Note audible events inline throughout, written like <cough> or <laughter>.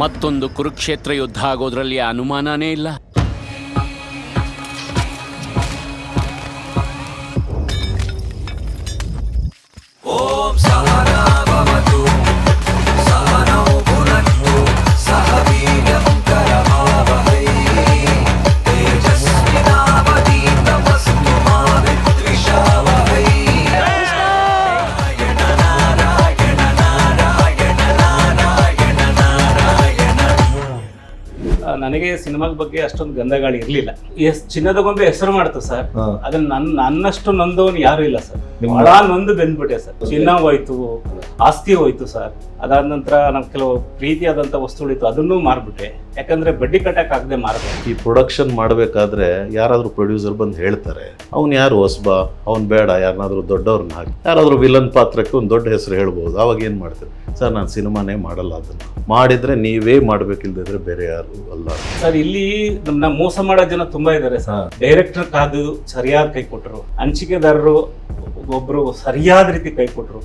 ಮತ್ತೊಂದು ಕುರುಕ್ಷೇತ್ರ ಯುದ್ಧ ಆಗೋದ್ರಲ್ಲಿ ಅನುಮಾನನೇ ಇಲ್ಲ. ನನಗೆ ಸಿನಿಮಾದ ಬಗ್ಗೆ ಅಷ್ಟೊಂದು ಗಂಧಗಾಳಿ ಇರ್ಲಿಲ್ಲ. ಎಸ್ ಚಿನ್ನದ ಗೊಂಬೆ ಹೆಸರು ಮಾಡ್ತು ಸರ್. ಅದನ್ನ ನನ್ನ ನನ್ನಷ್ಟು ನೊಂದವನು ಯಾರು ಇಲ್ಲ ಸರ್. ಬಹಳ ನೊಂದು ಬೆಂದ್ಬಿಟ್ಟೆ ಸರ್. ಚಿನ್ನ ಹೋಯ್ತು ಆಸ್ತಿ ಹೋಯ್ತು ಸರ್. ಅದಾದ ನಂತರ ನಮ್ ಕೆಲವು ಪ್ರೀತಿಯಾದಂತ ವಸ್ತುಗಳಿತ್ತು ಅದನ್ನೂ ಮಾರ್ಬಿಟ್ಟೆ ಯಾಕಂದ್ರೆ ಬಡ್ಡಿ ಕಟ್ಟಕ್ ಆಗದೆ ಮಾರ್ಬೇಕು. ಈ ಪ್ರೊಡಕ್ಷನ್ ಮಾಡಬೇಕಾದ್ರೆ ಯಾರಾದ್ರೂ ಪ್ರೊಡ್ಯೂಸರ್ ಬಂದು ಹೇಳ್ತಾರೆ ಅವ್ನು ಯಾರು ಹೊಸಬ? ಅವ್ನ್ ಬೇಡ ಯಾರನ್ನಾದ್ರೂ ದೊಡ್ಡವ್ರನ್ನ ಹಾಕಿ. ಯಾರಾದ್ರೂ ವಿಲನ್ ಪಾತ್ರಕ್ಕೆ ಒಂದು ದೊಡ್ಡ ಹೆಸರು ಹೇಳ್ಬೋದು. ಅವಾಗ ಏನು ಮಾಡ್ತಾರೆ? ಸರ್ ನಾನು ಸಿನಿಮಾನೇ ಮಾಡಲ್ಲ ಅದನ್ನು. ಮಾಡಿದ್ರೆ ನೀವೇ ಮಾಡ್ಬೇಕಿಲ್ದಿದ್ರೆ ಬೇರೆ ಯಾರು ಅಲ್ಲ. ಸರ್ ಇಲ್ಲಿ ನಮ್ಮ ಮೋಸ ಮಾಡೋ ಜನ ತುಂಬಾ ಇದಾರೆ ಸರ್. ಡೈರೆಕ್ಟರ್ ಕಾದು ಸರಿಯಾದ ಕೈ ಕೊಟ್ಟರು ಹಂಚಿಕೆದಾರರು ಒಬ್ರು ಸರಿಯಾದ ರೀತಿ ಕೈ ಕೊಟ್ರು.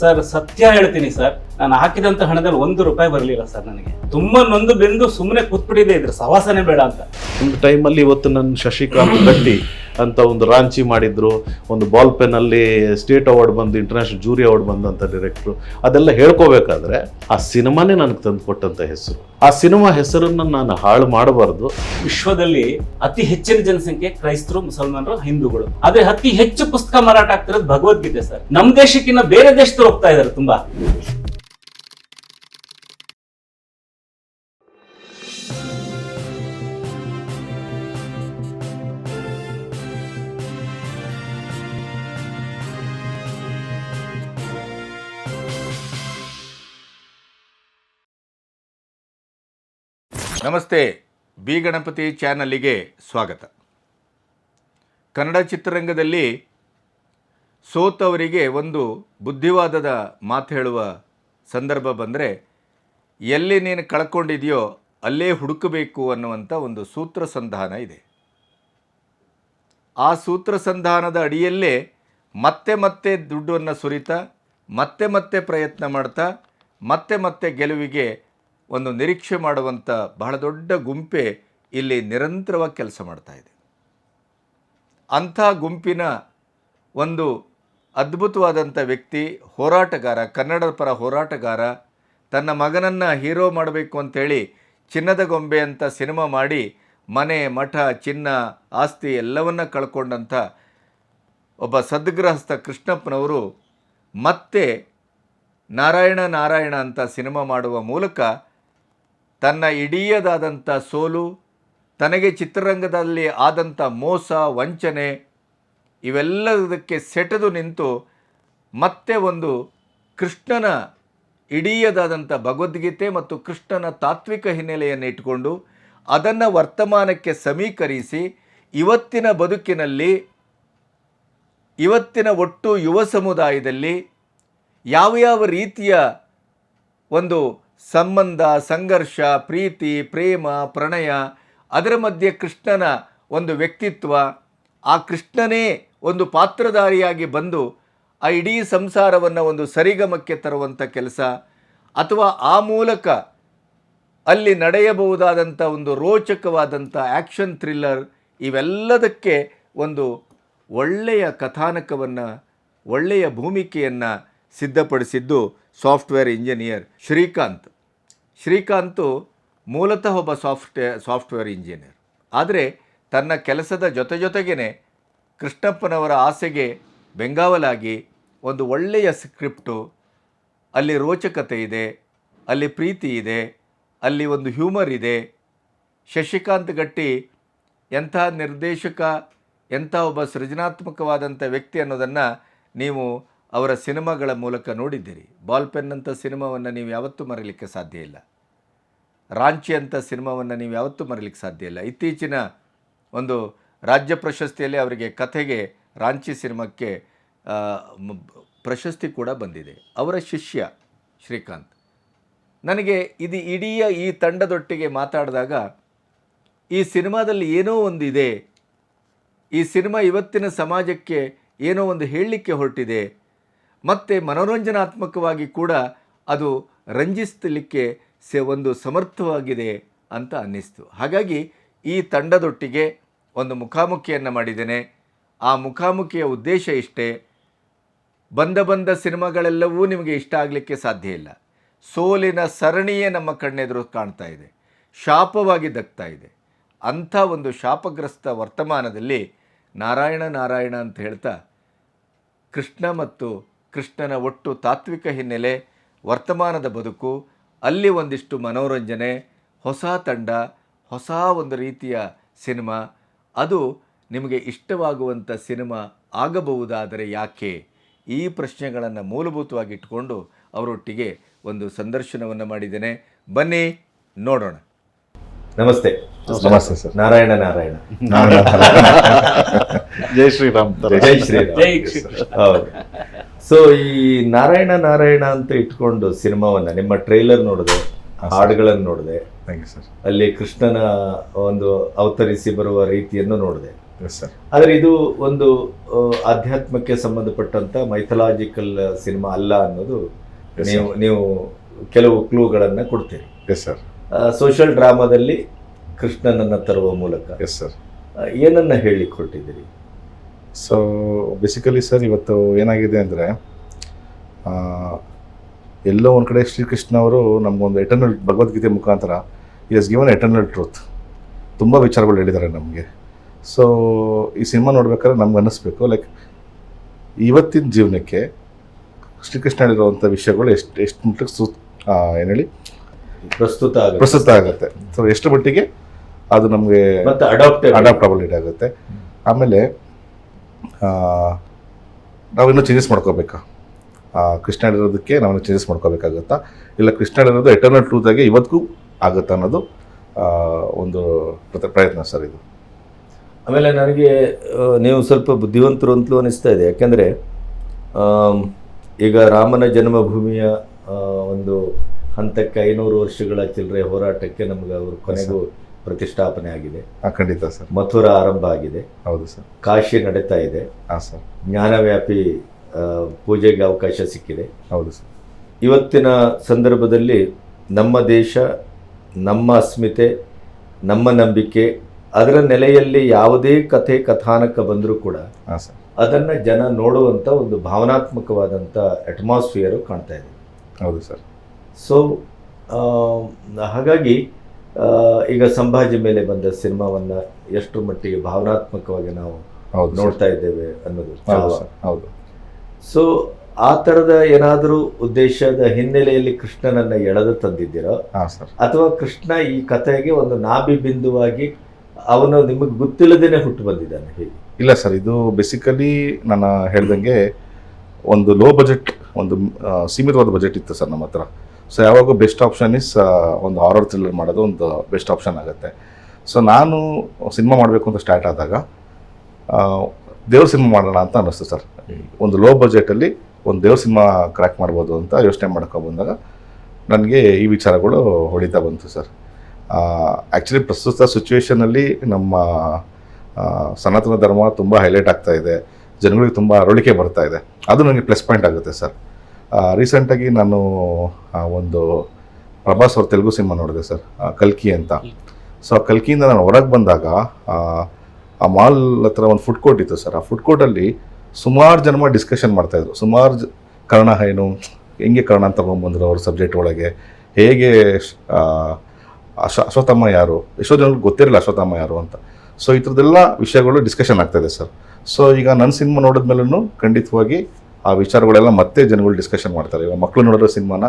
ಸರ್ ಸತ್ಯ ಹೇಳ್ತೀನಿ ಸರ್. ನಾನು ಹಾಕಿದಂತ ಹಣದಲ್ಲಿ ಒಂದು ರೂಪಾಯಿ ಬರಲಿಲ್ಲ ಸರ್ ನನಗೆ. ತುಂಬಾ ನೊಂದು ಬೆಂದು ಸುಮ್ಮನೆ ಕೂತ್ಬಿಟ್ಟಿದೆ ಇದ್ರ. ಸವಾಸನೆ ಬೇಡ ಅಂತ. ಒಂದು ಟೈಮಲ್ಲಿ ಇವತ್ತು ನನ್ನ ಶಶಿಕಾಂತ್ ಗಟ್ಟಿ ಅಂತ ಒಂದು ರಾಂಚಿ ಮಾಡಿದ್ರು ಒಂದು ಬಾಲ್ ಪೆನ್ ಅಲ್ಲಿ ಸ್ಟೇಟ್ ಅವಾರ್ಡ್ ಬಂದು ಇಂಟರ್ನ್ಯಾಷನಲ್ ಜೂರಿ ಅವಾರ್ಡ್ ಬಂದಂತ ಡೈರೆಕ್ಟ್ರು ಅದೆಲ್ಲ ಹೇಳ್ಕೋಬೇಕಾದ್ರೆ ಆ ಸಿನಿಮಾನೇ ನನಗೆ ತಂದು ಕೊಟ್ಟಂತ ಹೆಸರು. ಆ ಸಿನಿಮಾ ಹೆಸರನ್ನ ನಾನು ಹಾಳು ಮಾಡಬಾರ್ದು. ವಿಶ್ವದಲ್ಲಿ ಅತಿ ಹೆಚ್ಚಿನ ಜನಸಂಖ್ಯೆ ಕ್ರೈಸ್ತರು ಮುಸಲ್ಮಾನರು ಹಿಂದೂಗಳು. ಆದ್ರೆ ಅತಿ ಹೆಚ್ಚು ಪುಸ್ತಕ ಮಾರಾಟ ಆಗ್ತಿರೋದು ಭಗವದ್ಗೀತೆ ಸರ್. ನಮ್ ದೇಶಕ್ಕಿಂತ ಬೇರೆ ದೇಶದವ್ರು ಹೋಗ್ತಾ ಇದಾರೆ ತುಂಬಾ. ನಮಸ್ತೆ, ಬಿ ಗಣಪತಿ ಚಾನಲ್ಲಿಗೆ ಸ್ವಾಗತ. ಕನ್ನಡ ಚಿತ್ರರಂಗದಲ್ಲಿ ಸೋತವರಿಗೆ ಒಂದು ಬುದ್ಧಿವಾದದ ಮಾತು ಹೇಳುವ ಸಂದರ್ಭ ಬಂದರೆ, ಎಲ್ಲಿ ನೀನು ಕಳ್ಕೊಂಡಿದೆಯೋ ಅಲ್ಲೇ ಹುಡುಕಬೇಕು ಅನ್ನುವಂಥ ಒಂದು ಸೂತ್ರ ಸಂಧಾನ ಇದೆ. ಆ ಸೂತ್ರ ಸಂಧಾನದ ಅಡಿಯಲ್ಲೇ ಮತ್ತೆ ಮತ್ತೆ ದುಡ್ಡನ್ನು ಸುರಿತಾ, ಮತ್ತೆ ಮತ್ತೆ ಪ್ರಯತ್ನ ಮಾಡ್ತಾ, ಮತ್ತೆ ಮತ್ತೆ ಗೆಲುವಿಗೆ ಒಂದು ನಿರೀಕ್ಷೆ ಮಾಡುವಂಥ ಬಹಳ ದೊಡ್ಡ ಗುಂಪೆ ಇಲ್ಲಿ ನಿರಂತರವಾಗಿ ಕೆಲಸ ಮಾಡ್ತಾ ಇದೆ. ಅಂಥ ಗುಂಪಿನ ಒಂದು ಅದ್ಭುತವಾದಂಥ ವ್ಯಕ್ತಿ, ಹೋರಾಟಗಾರ, ಕನ್ನಡದ ಪರ ಹೋರಾಟಗಾರ, ತನ್ನ ಮಗನನ್ನು ಹೀರೋ ಮಾಡಬೇಕು ಅಂತೇಳಿ ಚಿನ್ನದ ಗೊಂಬೆ ಅಂತ ಸಿನಿಮಾ ಮಾಡಿ ಮನೆ, ಮಠ, ಚಿನ್ನ, ಆಸ್ತಿ ಎಲ್ಲವನ್ನ ಕಳ್ಕೊಂಡಂಥ ಒಬ್ಬ ಸದ್ಗೃಹಸ್ಥ ಕೃಷ್ಣಪ್ಪನವರು ಮತ್ತೆ ನಾರಾಯಣ ನಾರಾಯಣ ಅಂತ ಸಿನಿಮಾ ಮಾಡುವ ಮೂಲಕ ತನ್ನ ಇಡೀಯದಾದಂಥ ಸೋಲು, ತನಗೆ ಚಿತ್ರರಂಗದಲ್ಲಿ ಆದಂಥ ಮೋಸ, ವಂಚನೆ ಇವೆಲ್ಲದಕ್ಕೆ ಸೆಟೆದು ನಿಂತು ಮತ್ತೆ ಒಂದು ಕೃಷ್ಣನ ಇಡೀಯದಾದಂಥ ಭಗವದ್ಗೀತೆ ಮತ್ತು ಕೃಷ್ಣನ ತಾತ್ವಿಕ ಹಿನ್ನೆಲೆಯನ್ನು ಇಟ್ಟುಕೊಂಡು ಅದನ್ನು ವರ್ತಮಾನಕ್ಕೆ ಸಮೀಕರಿಸಿ ಇವತ್ತಿನ ಬದುಕಿನಲ್ಲಿ, ಇವತ್ತಿನ ಒಟ್ಟು ಯುವ ಸಮುದಾಯದಲ್ಲಿ ಯಾವ ಯಾವ ರೀತಿಯ ಒಂದು ಸಂಬಂಧ, ಸಂಘರ್ಷ, ಪ್ರೀತಿ, ಪ್ರೇಮ, ಪ್ರಣಯ, ಅದರ ಮಧ್ಯೆ ಕೃಷ್ಣನ ಒಂದು ವ್ಯಕ್ತಿತ್ವ, ಆ ಕೃಷ್ಣನೇ ಒಂದು ಪಾತ್ರಧಾರಿಯಾಗಿ ಬಂದು ಆ ಇಡೀ ಸಂಸಾರವನ್ನು ಒಂದು ಸರಿಗಮಕ್ಕೆ ತರುವಂಥ ಕೆಲಸ, ಅಥವಾ ಆ ಮೂಲಕ ಅಲ್ಲಿ ನಡೆಯಬಹುದಾದಂಥ ಒಂದು ರೋಚಕವಾದಂಥ ಆ್ಯಕ್ಷನ್ ಥ್ರಿಲ್ಲರ್ ಇವೆಲ್ಲದಕ್ಕೆ ಒಂದು ಒಳ್ಳೆಯ ಕಥಾನಕವನ್ನು, ಒಳ್ಳೆಯ ಭೂಮಿಕೆಯನ್ನು ಸಿದ್ಧಪಡಿಸಿದ್ದು ಸಾಫ್ಟ್ವೇರ್ ಇಂಜಿನಿಯರ್ ಶ್ರೀಕಾಂತ್. ಶ್ರೀಕಾಂತು ಮೂಲತಃ ಒಬ್ಬ ಸಾಫ್ಟ್ವೇ ಸಾಫ್ಟ್ವೇರ್ ಇಂಜಿನಿಯರ್. ಆದರೆ ತನ್ನ ಕೆಲಸದ ಜೊತೆ ಜೊತೆಗೇ ಕೃಷ್ಣಪ್ಪನವರ ಆಸೆಗೆ ಬೆಂಗಾವಲಾಗಿ ಒಂದು ಒಳ್ಳೆಯ ಸ್ಕ್ರಿಪ್ಟು, ಅಲ್ಲಿ ರೋಚಕತೆ ಇದೆ, ಅಲ್ಲಿ ಪ್ರೀತಿ ಇದೆ, ಅಲ್ಲಿ ಒಂದು ಹ್ಯೂಮರ್ ಇದೆ. ಶಶಿಕಾಂತ್ ಗಟ್ಟಿ ಎಂಥ ನಿರ್ದೇಶಕ, ಎಂಥ ಒಬ್ಬ ಸೃಜನಾತ್ಮಕವಾದಂಥ ವ್ಯಕ್ತಿ ಅನ್ನೋದನ್ನು ನೀವು ಅವರ ಸಿನಿಮಾಗಳ ಮೂಲಕ ನೋಡಿದ್ದೀರಿ. ಬಾಲ್ ಪೆನ್ನಂಥ ಸಿನಿಮಾವನ್ನು ನೀವು ಯಾವತ್ತೂ ಮರೀಲಿಕ್ಕೆ ಸಾಧ್ಯ ಇಲ್ಲ. ರಾಂಚಿ ಅಂತ ಸಿನಿಮಾವನ್ನು ನೀವು ಯಾವತ್ತೂ ಮರೀಲಿಕ್ಕೆ ಸಾಧ್ಯ ಇಲ್ಲ. ಇತ್ತೀಚಿನ ಒಂದು ರಾಜ್ಯ ಪ್ರಶಸ್ತಿಯಲ್ಲಿ ಅವರಿಗೆ ಕಥೆಗೆ ರಾಂಚಿ ಸಿನಿಮಾಕ್ಕೆ ಪ್ರಶಸ್ತಿ ಕೂಡ ಬಂದಿದೆ. ಅವರ ಶಿಷ್ಯ ಶ್ರೀಕಾಂತ್. ನನಗೆ ಇದು ಇಡೀ ಈ ತಂಡದೊಟ್ಟಿಗೆ ಮಾತಾಡಿದಾಗ ಈ ಸಿನಿಮಾದಲ್ಲಿ ಏನೋ ಒಂದಿದೆ. ಈ ಸಿನಿಮಾ ಇವತ್ತಿನ ಸಮಾಜಕ್ಕೆ ಏನೋ ಒಂದು ಹೇಳಲಿಕ್ಕೆ ಹೊರಟಿದೆ. ಮತ್ತು ಮನೋರಂಜನಾತ್ಮಕವಾಗಿ ಕೂಡ ಅದು ರಂಜಿಸಲಿಕ್ಕೆ ಸೆ ಒಂದು ಸಮರ್ಥವಾಗಿದೆ ಅಂತ ಅನ್ನಿಸ್ತು. ಹಾಗಾಗಿ ಈ ತಂಡದೊಟ್ಟಿಗೆ ಒಂದು ಮುಖಾಮುಖಿಯನ್ನು ಮಾಡಿದ್ದೇನೆ. ಆ ಮುಖಾಮುಖಿಯ ಉದ್ದೇಶ ಇಷ್ಟೇ. ಬಂದ ಬಂದ ಸಿನಿಮಾಗಳೆಲ್ಲವೂ ನಿಮಗೆ ಇಷ್ಟ ಆಗಲಿಕ್ಕೆ ಸಾಧ್ಯ ಇಲ್ಲ. ಸೋಲಿನ ಸರಣಿಯೇ ನಮ್ಮ ಕಣ್ಣೆದುರು ಕಾಣ್ತಾ ಇದೆ. ಶಾಪವಾಗಿ ದಕ್ತಾ ಇದೆ. ಅಂಥ ಒಂದು ಶಾಪಗ್ರಸ್ತ ವರ್ತಮಾನದಲ್ಲಿ ನಾರಾಯಣ ನಾರಾಯಣ ಅಂತ ಹೇಳ್ತಾ ಕೃಷ್ಣ ಮತ್ತು ಕೃಷ್ಣನ ಒಟ್ಟು ತಾತ್ವಿಕ ಹಿನ್ನೆಲೆ, ವರ್ತಮಾನದ ಬದುಕು ಅಲ್ಲಿ ಒಂದಿಷ್ಟು ಮನೋರಂಜನೆ ಹೊಸ ತಂಡ ಹೊಸ ಒಂದು ರೀತಿಯ ಸಿನಿಮಾ. ಅದು ನಿಮಗೆ ಇಷ್ಟವಾಗುವಂಥ ಸಿನಿಮಾ ಆಗಬಹುದಾದರೆ ಯಾಕೆ? ಈ ಪ್ರಶ್ನೆಗಳನ್ನು ಮೂಲಭೂತವಾಗಿ ಇಟ್ಕೊಂಡು ಅವರೊಟ್ಟಿಗೆ ಒಂದು ಸಂದರ್ಶನವನ್ನು ಮಾಡಿದ್ದೇನೆ. ಬನ್ನಿ ನೋಡೋಣ. ನಮಸ್ತೆ. ನಮಸ್ತೆ. ಸರ್. ನಾರಾಯಣ ನಾರಾಯಣ. <laughs> ಜೈ ಶ್ರೀರಾಮ್. ಜೈ ಶ್ರೀರಾಮ್. ಹೌದು. ಸೊ ಈ ನಾರಾಯಣ ನಾರಾಯಣ ಅಂತ ಇಟ್ಕೊಂಡು ಸಿನಿಮಾವನ್ನ ನಿಮ್ಮ ಟ್ರೈಲರ್ ನೋಡಿದೆ ಹಾಡುಗಳನ್ನು ನೋಡಿದೆ ಸರ್ ಅಲ್ಲಿ ಕೃಷ್ಣನ ಒಂದು ಅವತರಿಸಿ ಬರುವ ರೀತಿಯನ್ನು ನೋಡಿದೆ. ಆದರೆ ಇದು ಒಂದು ಆಧ್ಯಾತ್ಮಕ್ಕೆ ಸಂಬಂಧಪಟ್ಟಂತ ಮೈಥಲಾಜಿಕಲ್ ಸಿನಿಮಾ ಅಲ್ಲ ಅನ್ನೋದು ನೀವು ನೀವು ಕೆಲವು ಕ್ಲೂಗಳನ್ನು ಕೊಡ್ತೀರಿ. ಸರ್ ಸೋಷಿಯಲ್ ಡ್ರಾಮಾದಲ್ಲಿ ಕೃಷ್ಣನನ್ನು ತರುವ ಮೂಲಕ. ಎಸ್ ಸರ್ ಏನನ್ನ ಹೇಳಿ ಕೊಟ್ಟಿದ್ದೀರಿ ಸೊ ಬೇಸಿಕಲಿ ಸರ್ ಇವತ್ತು ಏನಾಗಿದೆ ಅಂದರೆ ಎಲ್ಲೋ ಒಂದು ಕಡೆ ಶ್ರೀಕೃಷ್ಣ ಅವರು ನಮಗೊಂದು ಎಟರ್ನಲ್ ಭಗವದ್ಗೀತೆ ಮುಖಾಂತರ ಇಸ್ ಗಿವನ್ ಎಟರ್ನಲ್ ಟ್ರೂತ್ ತುಂಬ ವಿಚಾರಗಳು ಹೇಳಿದ್ದಾರೆ ನಮಗೆ. ಸೊ ಈ ಸಿನಿಮಾ ನೋಡ್ಬೇಕಾದ್ರೆ ನಮ್ಗೆ ಅನ್ನಿಸ್ಬೇಕು ಲೈಕ್ ಇವತ್ತಿನ ಜೀವನಕ್ಕೆ ಶ್ರೀಕೃಷ್ಣ ಹೇಳಿರುವಂಥ ವಿಷಯಗಳು ಎಷ್ಟು ಎಷ್ಟು ಮಟ್ಟಿಗೆ ಸೂ ಏನು ಹೇಳಿ? ಪ್ರಸ್ತುತ. ಪ್ರಸ್ತುತ ಆಗುತ್ತೆ. ಸೊ ಎಷ್ಟು ಮಟ್ಟಿಗೆ ಅದು ನಮಗೆ ಅಡಾಪ್ಟ್ ಅಡಾಪ್ಟಬಲ್ ಇಡಾಗುತ್ತೆ ಆಗುತ್ತೆ. ಆಮೇಲೆ ನಾವಿನ್ನೂ ಚೇಂಜಸ್ ಮಾಡ್ಕೋಬೇಕಾ? ಕೃಷ್ಣ ಹೇಳಿರೋದಕ್ಕೆ ನಾವು ಚೇಂಜಸ್ ಮಾಡ್ಕೋಬೇಕಾಗತ್ತಾ? ಇಲ್ಲ ಕೃಷ್ಣ ಹೇಳಿರೋದು ಎಟರ್ನಲ್ ಆಗಿ ಇವತ್ತಿಗೂ ಆಗುತ್ತೆ ಅನ್ನೋದು ಒಂದು ಪ್ರಯತ್ನ ಸರ್ ಇದು. ಆಮೇಲೆ ನನಗೆ ನೀವು ಸ್ವಲ್ಪ ಬುದ್ಧಿವಂತರು ಅಂತಲೂ ಅನಿಸ್ತಾ ಇದೆ. ಯಾಕೆಂದರೆ ಈಗ ರಾಮನ ಜನ್ಮಭೂಮಿಯ ಒಂದು ಹಂತಕ್ಕೆ ಐನೂರು ವರ್ಷಗಳ ಚಿಲ್ಲರೆ ಹೋರಾಟಕ್ಕೆ ನಮಗೆ ಅವರು ಕೊನೆಗೂ ಪ್ರತಿಷ್ಠಾಪನೆ ಆಗಿದೆ. ಖಂಡಿತ ಸರ್. ಮಥುರ ಆರಂಭ ಆಗಿದೆ. ಹೌದು ಸರ್. ಕಾಶಿ ನಡೀತಾ ಇದೆ. ಹಾಂ ಸರ್. ಜ್ಞಾನವ್ಯಾಪಿ ಪೂಜೆಗೆ ಅವಕಾಶ ಸಿಕ್ಕಿದೆ. ಹೌದು ಸರ್. ಇವತ್ತಿನ ಸಂದರ್ಭದಲ್ಲಿ ನಮ್ಮ ದೇಶ ನಮ್ಮ ಅಸ್ಮಿತೆ ನಮ್ಮ ನಂಬಿಕೆ ಅದರ ನೆಲೆಯಲ್ಲಿ ಯಾವುದೇ ಕಥೆ ಕಥಾನಕ ಬಂದರೂ ಕೂಡ ಹಾಂ ಸರ್. ಅದನ್ನು ಜನ ನೋಡುವಂಥ ಒಂದು ಭಾವನಾತ್ಮಕವಾದಂಥ ಅಟ್ಮಾಸ್ಫಿಯರು ಕಾಣ್ತಾ ಇದೆ. ಹೌದು ಸರ್. ಸೊ ಹಾಗಾಗಿ ಈಗ ಸಂಭಾಜಿ ಮೇಲೆ ಬಂದ ಸಿನಿಮಾವನ್ನ ಎಷ್ಟು ಮಟ್ಟಿಗೆ ಭಾವನಾತ್ಮಕವಾಗಿ ನಾವು ನೋಡ್ತಾ ಇದ್ದೇವೆ ಅನ್ನೋದು ಹೌದು ಸೊ ಆ ತರದ ಏನಾದರೂ ಉದ್ದೇಶದ ಹಿನ್ನೆಲೆಯಲ್ಲಿ ಕೃಷ್ಣನನ್ನ ಎಳೆದು ತಂದಿದ್ದೀರೋ ಅಥವಾ ಕೃಷ್ಣ ಈ ಕಥೆಗೆ ಒಂದು ನಾಭಿ ಬಿಂದುವಾಗಿ ಅವನು ನಿಮಗೆ ಗೊತ್ತಿಲ್ಲದೇನೆ ಹುಟ್ಟು ಬಂದಿದ್ದಾನೆ ಹೇಗೆ? ಇಲ್ಲ ಸರ್ ಇದು ಬೇಸಿಕಲಿ ನಾನು ಹೇಳ್ದಂಗೆ ಒಂದು ಲೋ ಬಜೆಟ್ ಒಂದು ಸೀಮಿತವಾದ ಬಜೆಟ್ ಇತ್ತು ಸರ್ ನಮ್ಮ ಹತ್ರ. ಸೊ ಯಾವಾಗ ಬೆಸ್ಟ್ ಆಪ್ಷನ್ ಇಸ್ ಒಂದು ಹಾರರ್ ಥ್ರಿಲ್ಲರ್ ಮಾಡೋದು ಒಂದು ಬೆಸ್ಟ್ ಆಪ್ಷನ್ ಆಗುತ್ತೆ. ಸೊ ನಾನು ಸಿನಿಮಾ ಮಾಡಬೇಕು ಅಂತ ಸ್ಟಾರ್ಟ್ ಆದಾಗ ದೇವ್ರ ಸಿನಿಮಾ ಮಾಡೋಣ ಅಂತ ಅನ್ನಿಸ್ತು ಸರ್ ಒಂದು ಲೋ ಬಜೆಟಲ್ಲಿ ಒಂದು ದೇವ್ರ ಸಿನಿಮಾ ಕ್ರ್ಯಾಕ್ ಮಾಡ್ಬೋದು ಅಂತ ಯೋಚನೆ ಬಂದಾಗ ನನಗೆ ಈ ವಿಚಾರಗಳು ಹೊಡಿತಾ ಬಂತು ಸರ್ ಆ್ಯಕ್ಚುಲಿ ಪ್ರಸ್ತುತ ಸಿಚುವೇಶನಲ್ಲಿ ನಮ್ಮ ಸನಾತನ ಧರ್ಮ ತುಂಬ ಹೈಲೈಟ್ ಆಗ್ತಾ ಇದೆ. ಜನಗಳಿಗೆ ತುಂಬ ಅರಳಿಕೆ ಬರ್ತಾ ಇದೆ. ಅದು ನನಗೆ ಪ್ಲಸ್ ಪಾಯಿಂಟ್ ಆಗುತ್ತೆ ಸರ್ ರೀಸೆಂಟಾಗಿ ನಾನು ಒಂದು ಪ್ರಭಾಸ್ ಅವ್ರ ತೆಲುಗು ಸಿನಿಮಾ ನೋಡಿದೆ ಸರ್ ಕಲ್ಕಿ ಅಂತ. ಸೊ ಆ ಕಲ್ಕಿಯಿಂದ ನಾನು ಹೊರಗೆ ಬಂದಾಗ ಆ, ಮಾಲ್ ಹತ್ರ ಒಂದು ಫುಡ್ ಕೋರ್ಟ್ ಇತ್ತು ಸರ್. ಆ ಫುಡ್ ಕೋರ್ಟಲ್ಲಿ ಸುಮಾರು ಜನ ಡಿಸ್ಕಷನ್ ಮಾಡ್ತಾಯಿದ್ರು ಸುಮಾರು ಜ ಕರ್ಣ ಏನು ಹೆಂಗೆ ಕರ್ಣ ತಗೊಂಡ್ಬಂದ್ರು ಅವ್ರ ಸಬ್ಜೆಕ್ಟ್ ಒಳಗೆ. ಹೇಗೆ ಅಶ್ವ ಅಶ್ವತ್ಥಮ್ಮ ಯಾರು? ಎಷ್ಟೋ ಜನಕ್ಕೆ ಗೊತ್ತಿರಲಿಲ್ಲ ಅಶ್ವತ್ಥಮ್ಮ ಯಾರು ಅಂತ. ಸೊ ಈ ಥರದ್ದೆಲ್ಲ ವಿಷಯಗಳು ಡಿಸ್ಕಷನ್ ಆಗ್ತಾಯಿದೆ ಸರ್. ಸೊ ಈಗ ನನ್ನ ಸಿನಿಮಾ ನೋಡಿದ್ಮೇಲೂ ಖಂಡಿತವಾಗಿ ಆ ವಿಚಾರಗಳೆಲ್ಲ ಮತ್ತೆ ಜನಗಳು ಡಿಸ್ಕಷನ್ ಮಾಡ್ತಾರೆ. ಇವಾಗ ಮಕ್ಕಳು ನೋಡಿರೋ ಸಿನಿಮಾನ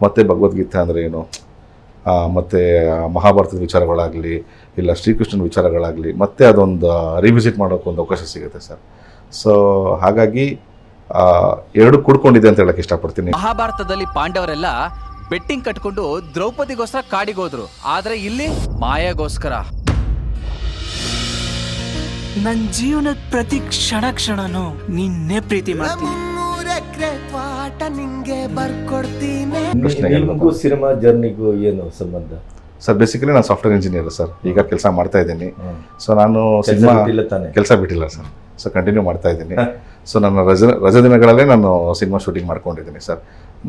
ಮತ್ತೆ ಭಗವದ್ಗೀತೆ ಅಂದರೆ ಏನು? ಮತ್ತು ಮತ್ತೆ ಮಹಾಭಾರತದ ವಿಚಾರಗಳಾಗಲಿ ಇಲ್ಲ ಶ್ರೀಕೃಷ್ಣನ ವಿಚಾರಗಳಾಗಲಿ ಮತ್ತೆ ಅದೊಂದು ರಿವಿಸಿಟ್ ಮಾಡೋಕೆ ಒಂದು ಅವಕಾಶ ಸಿಗುತ್ತೆ ಸರ್. ಸೊ ಹಾಗಾಗಿ ಆ, ಎರಡು ಕೂಡ್ಕೊಂಡಿದೆ ಅಂತ ಹೇಳಕ್ಕೆ ಇಷ್ಟಪಡ್ತೀನಿ. ಮಹಾಭಾರತದಲ್ಲಿ ಪಾಂಡವರೆಲ್ಲ ಬೆಟ್ಟಿಂಗ್ ಕಟ್ಕೊಂಡು ದ್ರೌಪದಿಗೋಸ್ಕರ ಕಾಡಿಗೋದ್ರು ಆದ್ರೆ ಇಲ್ಲಿ ಮಾಯಾಗೋಸ್ಕರ. ನನ್ನ ಜೀವನದ ಪ್ರತಿ ಕ್ಷಣ ಕ್ಷಣನು ನಿನ್ನೆ ಪ್ರೀತಿ ಮಾಡ್ತೀನಿ. ಪ್ರಶ್ನೆ ನಿಮಗೂ ಸಿನಿಮಾ ಜರ್ನಿಗೂ ಏನು ಸಂಬಂಧ? ಸರ್ ಬೇಸಿಕಲಿ ನಾನು ಸಾಫ್ಟ್ವೇರ್ ಇಂಜಿನಿಯರ್ ಸರ್. ಈಗ ಕೆಲಸ ಮಾಡ್ತಾ ಇದ್ದೀನಿ. ಸೊ ನಾನು ಕೆಲ್ಸ ಸಿನಿಮಾ? ಕೆಲಸ ಬಿಟ್ಟಿಲ್ಲ ಸರ್. ಸೊ ಕಂಟಿನ್ಯೂ ಮಾಡ್ತಾ ಇದ್ದೀನಿ. ಸೊ ನನ್ನ ರಜ ರಜಾ ದಿನಗಳಲ್ಲೇ ನಾನು ಸಿನಿಮಾ ಶೂಟಿಂಗ್ ಮಾಡ್ಕೊಂಡಿದ್ದೀನಿ ಸರ್.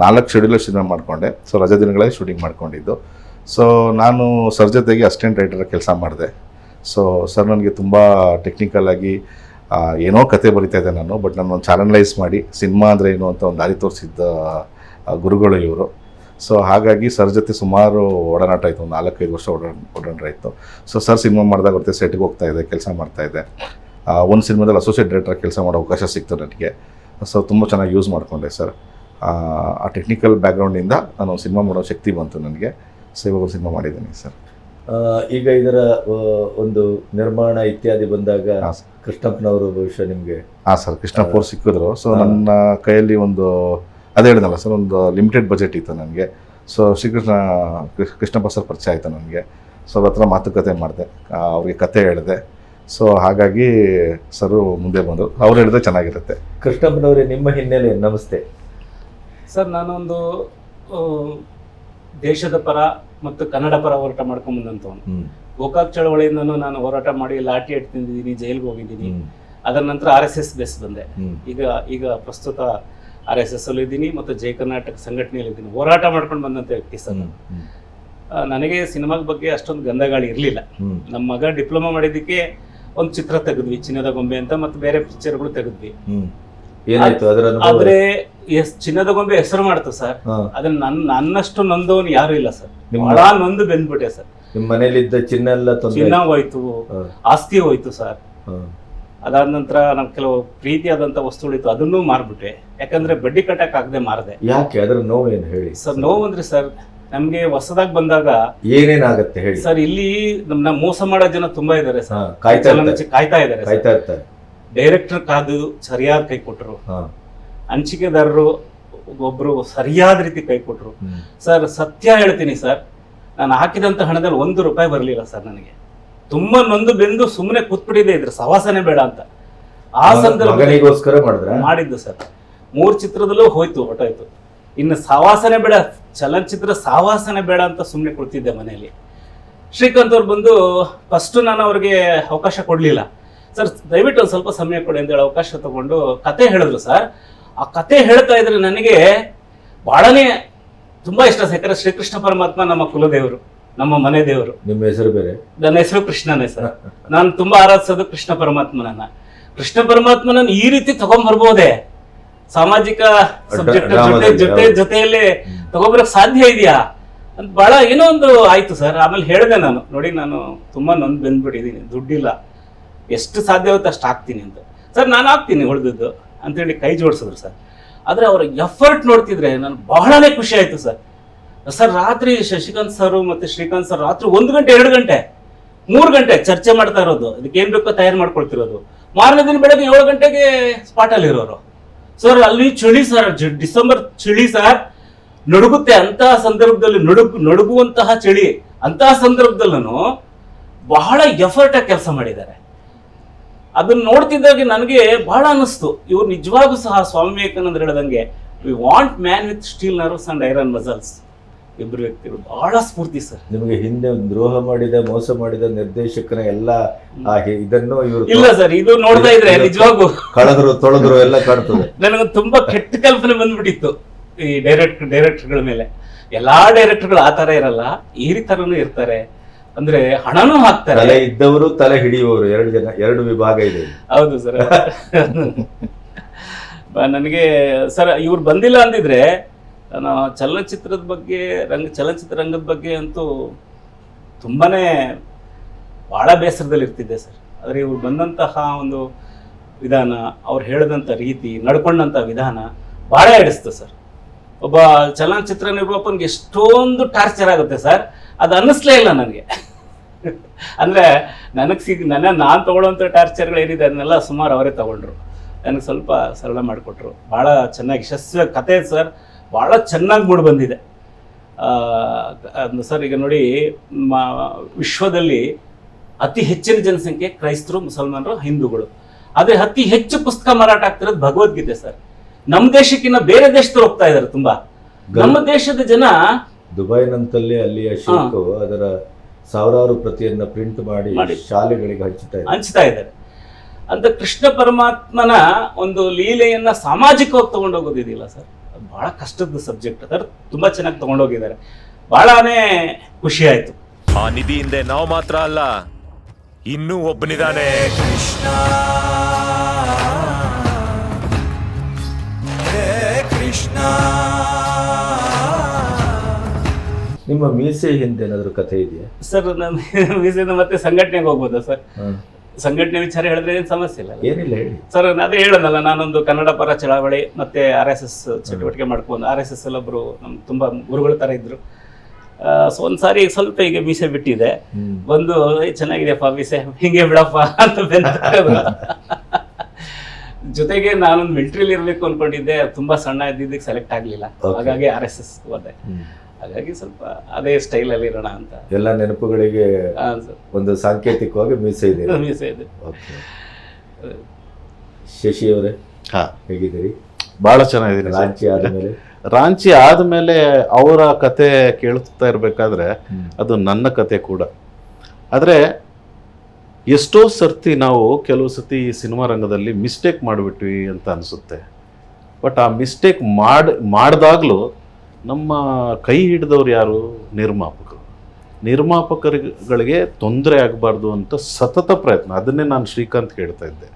ನಾಲ್ಕು ಶೆಡ್ಯೂಲ್ ಸಿನಿಮಾ ಮಾಡಿಕೊಂಡೆ. ಸೊ ರಜಾ ದಿನಗಳಲ್ಲಿ ಶೂಟಿಂಗ್ ಮಾಡ್ಕೊಂಡಿದ್ದು. ಸೊ ನಾನು ಸರ್ ಜೊತೆಗೆ ಅಸಿಸ್ಟೆಂಟ್ ರೈಟರ್ ಕೆಲಸ ಮಾಡಿದೆ. ಸೊ ಸರ್ ನನಗೆ ತುಂಬ ಟೆಕ್ನಿಕಲ್ ಆಗಿ ಏನೋ ಕತೆ ಬರಿತಾ ಇದ್ದೆ ನಾನು ಬಟ್ ನಾನು ಚಾನಲೈಸ್ ಮಾಡಿ ಸಿನಿಮಾ ಅಂದರೆ ಏನು ಅಂತ ಒಂದು ದಾರಿ ತೋರಿಸಿದ್ದ ಗುರುಗಳು ಇವರು. ಸೊ ಹಾಗಾಗಿ ಸರ್ ಜೊತೆ ಸುಮಾರು ಒಡನಾಟ ಆಯಿತು, ಒಂದು ನಾಲ್ಕೈದು ವರ್ಷ ಒಡ ಒಡನಾಟ ಆಯಿತು ಸೊ ಸರ್ ಸಿನಿಮಾ ಮಾಡಿದಾಗ ಬರ್ತೆ ಸೆಟ್ಗೆ ಹೋಗ್ತಾ ಇದೆ ಕೆಲಸ ಮಾಡ್ತಾ ಇದ್ದೆ. ಒಂದು ಸಿನಿಮಾದಲ್ಲಿ ಅಸೋಸಿಯೇಟ್ ಡೈರೆಕ್ಟರ್ ಕೆಲಸ ಮಾಡೋ ಅವಕಾಶ ಸಿಕ್ತು ನನಗೆ. ಸೊ ತುಂಬ ಚೆನ್ನಾಗಿ ಯೂಸ್ ಮಾಡಿಕೊಂಡೆ ಸರ್ ಆ ಟೆಕ್ನಿಕಲ್ ಬ್ಯಾಕ್ಗ್ರೌಂಡಿಂದ ನಾನು ಸಿನಿಮಾ ಮಾಡೋ ಶಕ್ತಿ ಬಂತು ನನಗೆ. ಸೊ ಇವಾಗ ಸಿನಿಮಾ ಮಾಡಿದ್ದೀನಿ ಸರ್ ಈಗ ಇದರ ಒಂದು ನಿರ್ಮಾಣ ಇತ್ಯಾದಿ ಬಂದಾಗ ಸರ್. ಕೃಷ್ಣಪ್ಪನವರು ಬಹುಶಃ ನಿಮಗೆ ಹಾಂ ಸರ್ ಕೃಷ್ಣಪ್ಪ ಅವ್ರು ಸಿಕ್ಕಿದ್ರು. ಸೊ ನನ್ನ ಕೈಯಲ್ಲಿ ಒಂದು ಅದೇ ಹೇಳಿದಲ್ಲ ಸರ್ ಒಂದು ಲಿಮಿಟೆಡ್ ಬಜೆಟ್ ಇತ್ತು ನನಗೆ. ಸೊ ಶ್ರೀಕೃಷ್ಣ ಕೃಷ್ಣಪ್ಪ ಸರ್ ಪರಿಚಯ ಆಯಿತು ನನಗೆ. ಸೊ ಅವ್ರ ಹತ್ರ ಮಾತುಕತೆ ಮಾಡಿದೆ. ಅವ್ರಿಗೆ ಕತೆ ಹೇಳಿದೆ. ಸೊ ಹಾಗಾಗಿ ಸರು ಮುಂದೆ ಬಂದರು. ಅವ್ರು ಹೇಳಿದ್ರೆ ಚೆನ್ನಾಗಿರುತ್ತೆ. ಕೃಷ್ಣಪ್ಪನವರೇ ನಿಮ್ಮ ಹಿನ್ನೆಲೆ ನಮಸ್ತೆ. ಸರ್ ನಾನೊಂದು ದೇಶದ ಪರ ಮತ್ತು ಕನ್ನಡ ಪರ ಹೋರಾಟ ಮಾಡ್ಕೊಂಡ್ ಬಂದಂತವನು ಗೋಕಾಕ್ ಚಳವಳಿಯಿಂದನೂ ನಾನು ಹೋರಾಟ ಮಾಡಿ ಲಾಠಿ ಎಟ್ ತಿಂದಿದ್ದೀನಿ ಜೈಲ್ಗೆ ಹೋಗಿದ್ದೀನಿ. ಅದರ ನಂತರ ಆರ್ ಎಸ್ ಎಸ್ ಬೆಸ್ ಬಂದೆ. ಈಗ ಈಗ ಪ್ರಸ್ತುತ ಆರ್ ಎಸ್ ಎಸ್ ಅಲ್ಲಿ ಇದ್ದೀನಿ ಮತ್ತು ಜೈ ಕರ್ನಾಟಕ ಸಂಘಟನೆಯಲ್ಲಿ ಇದ್ದೀನಿ. ಹೋರಾಟ ಮಾಡ್ಕೊಂಡು ಬಂದಂತ ವ್ಯಕ್ತಿ ಸರ್ ನನಗೆ ಸಿನಿಮಾದ ಬಗ್ಗೆ ಅಷ್ಟೊಂದು ಗಂಧಗಾಳಿ ಇರಲಿಲ್ಲ. ನಮ್ಮ ಮಗ ಡಿಪ್ಲೊಮಾ ಮಾಡಿದ್ದಕ್ಕೆ ಒಂದು ಚಿತ್ರ ತೆಗೆದ್ವಿ ಚಿನ್ನದ ಗೊಂಬೆ ಅಂತ ಮತ್ತೆ ಬೇರೆ ಪಿಕ್ಚರ್ಗಳು ತೆಗೆದ್ವಿ. ಏನಾಯ್ತು? ಅದರ ಆದ್ರೆ ಎಸ್ ಚಿನ್ನದ ಗೊಂಬೆ ಹೆಸರು ಮಾಡ್ತು ಸರ್. ಅದನ್ನ ನನ್ನ ನನ್ನಷ್ಟು ನೊಂದವನು ಯಾರು ಇಲ್ಲ ಸರ್. ಬಹಳ ನೊಂದು ಬೆಂದ್ಬಿಟ್ಟೆ ಸರ್. ನಿಮ್ಮ ಮನೇಲಿದ್ದ ಚಿನ್ನ ಎಲ್ಲ ಚಿನ್ನ ಹೋಯ್ತು ಆಸ್ತಿ ಹೋಯ್ತು ಸರ್. ಅದಾದ ನಂತರ ನಮ್ ಕೆಲವು ಪ್ರೀತಿಯಾದಂತ ವಸ್ತುಗಳಿತ್ತು ಅದನ್ನೂ ಮಾರ್ಬಿಟ್ಟೆ. ಯಾಕಂದ್ರೆ ಬಡ್ಡಿ ಕಟ್ಟಕ್ ಆಗದೆ ಮಾರದೆ. ಯಾಕೆ? ಅದ್ರ ನೋವು ಏನು ಹೇಳಿ ಸರ್ ನೋವು ಅಂದ್ರೆ ಸರ್ ನಮ್ಗೆ ಹೊಸದಾಗಿ ಬಂದಾಗ ಏನೇನಾಗುತ್ತೆ ಹೇಳಿ. ಸರ್ ಇಲ್ಲಿ ನಮ್ನ ಮೋಸ ಮಾಡೋ ಜನ ತುಂಬಾ ಇದಾರೆ ಸರ್. ಕಾಯ್ತಾ ಇದ್ದಾರೆ ಡೈರೆಕ್ಟರ್ ಕಾದು ಸರಿಯಾದ ಕೈ ಕೊಟ್ಟರು ಹಾ. ಹಂಚಿಕೆದಾರರು ಒಬ್ರು ಸರಿಯಾದ ರೀತಿ ಕೈ ಕೊಟ್ರು. ಹ್ಮ್. ಸರ್ ಸತ್ಯ ಹೇಳ್ತೀನಿ ಸರ್. ನಾನು ಹಾಕಿದಂತ ಹಣದಲ್ಲಿ ಒಂದು ರೂಪಾಯಿ ಬರಲಿಲ್ಲ ಸರ್ ನನಗೆ. ತುಂಬಾ ನೊಂದು ಬೆಂದು ಸುಮ್ಮನೆ ಕೂತ್ಬಿಟ್ಟಿದೆ ಇದ್ರ. ಸವಾಸನೆ ಬೇಡ ಅಂತ. ಆ ಸಂದರ್ಭ ಮಾಡಿದ್ದು ಸರ್. ಮೂರ್ ಚಿತ್ರದಲ್ಲೂ ಹೋಯ್ತು ಹೊಟ್ಟೋಯ್ತು ಇನ್ನು ಸವಾಸನೆ ಬೇಡ ಚಲನಚಿತ್ರ ಸವಾಸನೆ ಬೇಡ ಅಂತ ಸುಮ್ಮನೆ ಕುಳಿತಿದ್ದೆ ಮನೆಯಲ್ಲಿ. ಶ್ರೀಕಾಂತ್ ಅವ್ರು ಬಂದು ಫಸ್ಟ್ ನಾನು ಅವ್ರಿಗೆ ಅವಕಾಶ ಕೊಡ್ಲಿಲ್ಲ. ಸರ್ ದಯವಿಟ್ಟು ಒಂದು ಸ್ವಲ್ಪ ಸಮಯ ಕೊಡಿ ಅಂತೇಳಿ ಅವಕಾಶ ತಗೊಂಡು ಕತೆ ಹೇಳಿದ್ರು ಸರ್. ಆ ಕತೆ ಹೇಳ್ತಾ ಇದ್ರೆ ನನಗೆ ಬಹಳನೇ ತುಂಬಾ ಇಷ್ಟ. ಯಾಕಂದ್ರೆ ಶ್ರೀಕೃಷ್ಣ ಪರಮಾತ್ಮ ನಮ್ಮ ಕುಲದೇವರು ನಮ್ಮ ಮನೆ ದೇವರು. ನಿಮ್ಮ ಹೆಸರು ಬೇರೆ? ನನ್ನ ಹೆಸರು ಕೃಷ್ಣನೇ ಸರ್. ನಾನು ತುಂಬಾ ಆರಾಧಿಸೋದು ಕೃಷ್ಣ ಪರಮಾತ್ಮನನ್ನ. ಕೃಷ್ಣ ಪರಮಾತ್ಮನನ್ನ ಈ ರೀತಿ ತಗೊಂಡ್ಬರ್ಬೋದೆ ಸಾಮಾಜಿಕ ಸಬ್ಜೆಕ್ಟ್ ಜೊತೆ ಜೊತೆ. ಜೊತೆಯಲ್ಲಿ ತಗೊಂಬರಕ್ ಸಾಧ್ಯ ಇದೆಯಾ? ಅಂತ ಬಹಳ ಏನೋ ಒಂದು ಆಯ್ತು ಸರ್. ಆಮೇಲೆ ಹೇಳಿದೆ ನಾನು. ನೋಡಿ ನಾನು ತುಂಬಾ ನೊಂದು ಬಂದ್ಬಿಟ್ಟಿದ್ದೀನಿ ದುಡ್ಡಿಲ್ಲ. ಎಷ್ಟು ಸಾಧ್ಯವತ್ತೆ ಅಷ್ಟು ಹಾಕ್ತೀನಿ ಅಂತ. ಸರ್ ನಾನು ಹಾಕ್ತೀನಿ ಉಳಿದದ್ದು. ಅಂತೇಳಿ ಕೈ ಜೋಡಿಸಿದ್ರು ಸರ್. ಆದ್ರೆ ಅವರ ಎಫರ್ಟ್ ನೋಡ್ತಿದ್ರೆ ನಾನು ಬಹಳನೇ ಖುಷಿ ಆಯ್ತು ಸರ್. ಸರ್, ರಾತ್ರಿ ಶಶಿಕಾಂತ್ ಸರ್ ಮತ್ತೆ ಶ್ರೀಕಾಂತ್ ಸರ್ ರಾತ್ರಿ ಒಂದು ಗಂಟೆ, ಎರಡು ಗಂಟೆ, ಮೂರು ಗಂಟೆ ಚರ್ಚೆ ಮಾಡ್ತಾ ಇರೋದು. ಅದಕ್ಕೆ ಏನು ಬೇಕೋ ತಯಾರು ಮಾಡ್ಕೊಳ್ತಿರೋದು. ಮಾರನೇ ದಿನ ಬೆಳಗ್ಗೆ ಏಳು ಗಂಟೆಗೆ ಸ್ಪಾಟ್ ಅಲ್ಲಿ ಇರೋರು. ಸರ್, ಅಲ್ಲಿ ಚಳಿ ಸರ್ ಡಿಸೆಂಬರ್ ಚಳಿ ಸರ್. ನಡುಗುತ್ತೆ ಅಂತಹ ಸಂದರ್ಭದಲ್ಲಿ ನಡುಗು ನಡುಗುವಂತಹ ಚಳಿ ಅಂತಹ ಸಂದರ್ಭದಲ್ಲೂ ಬಹಳ ಎಫರ್ಟ್ ಆಗಿ ಕೆಲಸ ಮಾಡಿದ್ದಾರೆ. ಅದನ್ನ ನೋಡ್ತಿದ್ದಾಗ ನನಗೆ ಬಹಳ ಅನಿಸ್ತು ಇವ್ರು ನಿಜವಾಗೂ ಸಹ ಸ್ವಾಮಿ ವಿವೇಕಾನಂದ್ರು ಹೇಳ್ದಂಗೆ we want man with steel nerves and iron muscles ಇಬ್ಬರು ವ್ಯಕ್ತಿಗಳು ಬಹಳ ಸ್ಫೂರ್ತಿ ಸರ್. ನಿಮಗೆ ಹಿಂದೆ ದ್ರೋಹ ಮಾಡಿದ ಮೋಸ ಮಾಡಿದ ನಿರ್ದೇಶಕರ ಎಲ್ಲ ಇದನ್ನು ಇವರು ಇಲ್ಲ ಸರ್ ಇದು ನೋಡ್ತಾ ಇದ್ರೆ ನಿಜವಾಗೂ ಕಳೆದ್ರು ತೊಳೆದ್ರು ಎಲ್ಲ ಕಾಣ್ತದೆ. ನನಗೆ ತುಂಬಾ ಕೆಟ್ಟ ಕಲ್ಪನೆ ಬಂದ್ಬಿಟ್ಟಿತ್ತು ಈ ಡೈರೆಕ್ಟರ್ ಡೈರೆಕ್ಟರ್ಗಳ ಮೇಲೆ. ಎಲ್ಲಾ ಡೈರೆಕ್ಟರ್ಗಳು ಆ ತರ ಇರಲ್ಲ ಈ ತರನು ಇರ್ತಾರೆ. ಅಂದ್ರೆ ಹಣನೂ ಹಾಕ್ತಾರೆ. ತಲೆ ಇದ್ದವರು ತಲೆ ಹಿಡಿಯುವವರು ಎರಡು ಜನ ಎರಡು ವಿಭಾಗ ಇದೆ. ಹೌದು ಸರ್. ನನಗೆ ಸರ್ ಇವ್ರು ಬಂದಿಲ್ಲ ಅಂದಿದ್ರೆ ನಾನು ಚಲನಚಿತ್ರದ ಬಗ್ಗೆ ರಂಗ ಚಲನಚಿತ್ರ ರಂಗದ ಬಗ್ಗೆ ಅಂತೂ ತುಂಬಾನೇ ಬಹಳ ಬೇಸರದಲ್ಲಿ ಇರ್ತಿದ್ದೆ ಸರ್. ಆದರೆ ಇವ್ರು ಬಂದಂತಹ ಒಂದು ವಿಧಾನ ಅವ್ರು ಹೇಳಿದಂಥ ರೀತಿ ನಡ್ಕೊಂಡಂಥ ವಿಧಾನ ಭಾಳ ಎಡಿಸ್ತು ಸರ್. ಒಬ್ಬ ಚಲನಚಿತ್ರ ನಿರ್ಮಾಪನ್ಗೆ ಎಷ್ಟೊಂದು ಟಾರ್ಚರ್ ಆಗುತ್ತೆ ಸರ್. ಅದು ಅನ್ನಿಸ್ಲೇ ಇಲ್ಲ ನನಗೆ. ಅಂದರೆ ನನಗೆ ಸಿಗ್, ನನ್ನ, ನಾನು ತೊಗೊಳ್ಳೋಂಥ ಟಾರ್ಚರ್ಗಳು ಏನಿದೆ ಅದನ್ನೆಲ್ಲ ಸುಮಾರು ಅವರೇ ತಗೊಂಡ್ರು. ನನಗೆ ಸ್ವಲ್ಪ ಸರಳ ಮಾಡಿಕೊಟ್ರು. ಭಾಳ ಚೆನ್ನಾಗಿ, ಯಶಸ್ವಿ ಕತೆ ಸರ್. ಭಾಳ ಚೆನ್ನಾಗಿ ಮೂಡಿ ಬಂದಿದೆ. ಸರ್, ಈಗ ನೋಡಿ ವಿಶ್ವದಲ್ಲಿ ಅತಿ ಹೆಚ್ಚಿನ ಜನಸಂಖ್ಯೆ ಕ್ರೈಸ್ತರು, ಮುಸಲ್ಮಾನರು, ಹಿಂದೂಗಳು. ಆದರೆ ಅತಿ ಹೆಚ್ಚು ಪುಸ್ತಕ ಮಾರಾಟ ಆಗ್ತಿರೋದು ಭಗವದ್ಗೀತೆ ಸರ್. ನಮ್ಮ ದೇಶಕ್ಕಿಂತ ಬೇರೆ ದೇಶದವ್ರು ಹೋಗ್ತಾ ಇದ್ದಾರೆ ತುಂಬಾ. ನಮ್ಮ ದೇಶದ ಜನ ದುಬೈನಂತಲ್ಲಿ ಅಲ್ಲಿಯ ಶೇಖು ಅದರ ಸಾವಿರಾರು ಪ್ರತಿಯನ್ನ ಪ್ರಿಂಟ್ ಮಾಡಿ ಮಾಡಿ. ಶಾಲೆಗಳಿಗೆ ಹಂಚುತ್ತಾ ಇದ್ದಾರೆ. ಹಂಚ್ತಾ ಇದ್ದಾರೆ. ಅಂತ ಕೃಷ್ಣ ಪರಮಾತ್ಮನ ಒಂದು ಲೀಲೆಯನ್ನ ಸಾಮಾಜಿಕವಾಗಿ ತಗೊಂಡೋಗೋದಿದೆಯಲ್ಲ ಸರ್? ಬಹಳ ಕಷ್ಟದ ಸಬ್ಜೆಕ್ಟ್ ಅದರ ತುಂಬಾ ಚೆನ್ನಾಗಿ ತಗೊಂಡೋಗಿದ್ದಾರೆ. ಬಹಳನೇ ಖುಷಿ ಆಯ್ತು. ಆ ನಿಧಿಯಿಂದ ಹಿಂದೆ ನಾವು ಮಾತ್ರ ಅಲ್ಲ ಇನ್ನೂ ಒಬ್ಬನಿದಾನೆ. ನಿಮ್ಮ ಮೀಸೆ ಹಿಂದೆ ಏನಾದರೂ ಕಥೆ ಇದೆಯಾ? ಸರ್ ನಾನು <laughs> ಮೀಸೆಯಿಂದ ಮತ್ತೆ ಸಂಘಟನೆಗೆ ಹೋಗ್ಬೋದಾ ಸರ್? ಸಂಘಟನೆ ವಿಚಾರ ಹೇಳಿದ್ರೆ ಏನು ಸಮಸ್ಯೆ ಇಲ್ಲ ಏನಿಲ್ಲ ಹೇಳಿ. ಸರ್ ಅದೇ ಹೇಳೋದಲ್ಲ ನಾನೊಂದು ಕನ್ನಡ ಪರ ಚಳವಳಿ ಮತ್ತೆ ಆರ್ ಎಸ್ ಎಸ್ ಚಟುವಟಿಕೆ ಮಾಡ್ಕೊಂಡು ಆರ್ ಎಸ್ ಎಸ್ ಅಲ್ಲಿ ಒಬ್ಬರು ನಮ್ಮ ತುಂಬಾ ಗುರುಗಳ ತರ ಇದ್ರು. ಸೊ ಒಂದು ಸಾರಿ ಸ್ವಲ್ಪ ಈಗ ಮೀಸೆ ಬಿಟ್ಟಿದೆ. ಬಂದು "ಏ, ಚೆನ್ನಾಗಿದೆಯಪ್ಪ ಮೀಸೆ ಹಿಂಗೆ ಬಿಡಪ್ಪ ಅಂತ. ಜೊತೆಗೆ ನಾನೊಂದು ಮಿಲಿಟರಿಲಿ ಇರಬೇಕು ಅನ್ಕೊಂಡಿದ್ದೆ ತುಂಬಾ ಸಣ್ಣ ಇದ್ದಿದ್ದಕ್ಕೆ ಸೆಲೆಕ್ಟ್ ಆಗಲಿಲ್ಲ. ಹಾಗಾಗಿ ಆರ್ ಎಸ್ ಎಸ್ ಹೋದೆ. ಹಾಗಾಗಿ ಸ್ವಲ್ಪ ಅದೇ ಸ್ಟೈಲ್ ಅಲ್ಲಿ ಇರೋಣ ಅಂತ. ಎಲ್ಲ ನೆನಪುಗಳಿಗೆ ಒಂದು ಸಾಂಕೇತಿಕವಾಗಿ ಮೀಸೆ ಇದೆ. <laughs> ಮೀಸೆ ಇದೆ. ಓಕೆ. ಶಶಿ ಅವರೇ ಹಾಂ. ಹೇಗಿದ್ದೀರಿ? ಭಾಳ ಚೆನ್ನಾಗಿದ್ದೀನಿ ರಾಂಚಿ ಆದಮೇಲೆ? ರಾಂಚಿ ಆದಮೇಲೆ ಅವರ ಕತೆ ಕೇಳುತ್ತಾ ಇರಬೇಕಾದ್ರೆ ಅದು ನನ್ನ ಕತೆ ಕೂಡ. ಆದರೆ ಎಷ್ಟೋ ಸರ್ತಿ ನಾವು ಕೆಲವು ಸತಿ ಈ ಸಿನಿಮಾ ರಂಗದಲ್ಲಿ ಮಿಸ್ಟೇಕ್ ಮಾಡಿಬಿಟ್ವಿ ಅಂತ ಅನಿಸುತ್ತೆ. ಬಟ್ ಆ ಮಿಸ್ಟೇಕ್ ಮಾಡಿ ಮಾಡಿದಾಗಲೂ ನಮ್ಮ ಕೈ ಹಿಡಿದವ್ರು ಯಾರು? ನಿರ್ಮಾಪಕರು. ನಿರ್ಮಾಪಕರುಗಳಿಗೆ ತೊಂದರೆ ಆಗಬಾರ್ದು ಅಂತ ಸತತ ಪ್ರಯತ್ನ. ಅದನ್ನೇ ನಾನು ಶ್ರೀಕಾಂತ್ ಹೇಳ್ತಾ ಇದ್ದೆ.